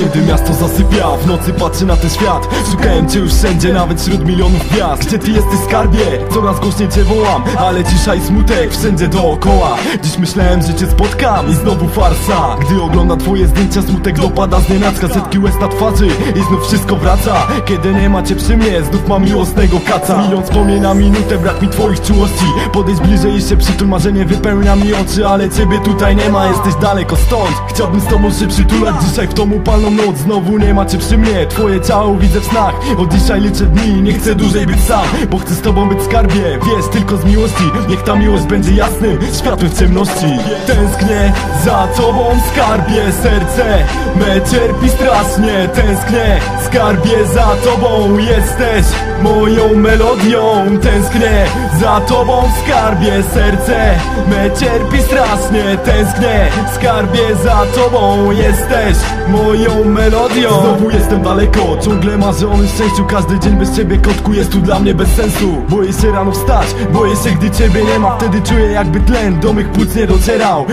Kiedy miasto zasypia, w nocy patrzę na ten świat. Szukałem cię już wszędzie, nawet wśród milionów gwiazd. Gdzie ty jesteś skarbie? Coraz głośniej cię wołam Ale cisza i smutek wszędzie dookoła. Dziś myślałem, że cię spotkam i znowu farsa. Gdy oglądam twoje zdjęcia, smutek dopada z nienacka. Setki łez na twarzy i znów wszystko wraca. Kiedy nie macie przy mnie, znów mam miłosnego kaca. Milion wspomnień na minutę, brak mi twoich czułości. Podejdź bliżej i się przytul, marzenie wypełnia mi oczy Ale ciebie tutaj nie ma, jesteś daleko stąd Chciałbym z tobą się przytulać. Dzisiaj w tą noc Znowu nie macie przy mnie, twoje ciało widzę w snach. Od dzisiaj liczę dni, nie chcę dłużej być sam Bo chcę z tobą być skarbie, wiesz, tylko z miłości. Niech ta miłość będzie jasnym światłem w ciemności. Tęsknię za tobą skarbie, serce. Me cierpi strasznie. Tęsknię, skarbie za tobą. Jesteś moją melodią. Tęsknię za tobą skarbie, serce. Me cierpi strasznie. Tęsknię, skarbie za tobą. Jesteś moją melodią. Znowu jestem daleko, ciągle marzę o szczęściu. Każdy dzień bez ciebie kotku jest tu dla mnie bez sensu. Boję się rano wstać, boję się gdy ciebie nie ma. Wtedy czuję jakby tlen do mych płuc nie docierał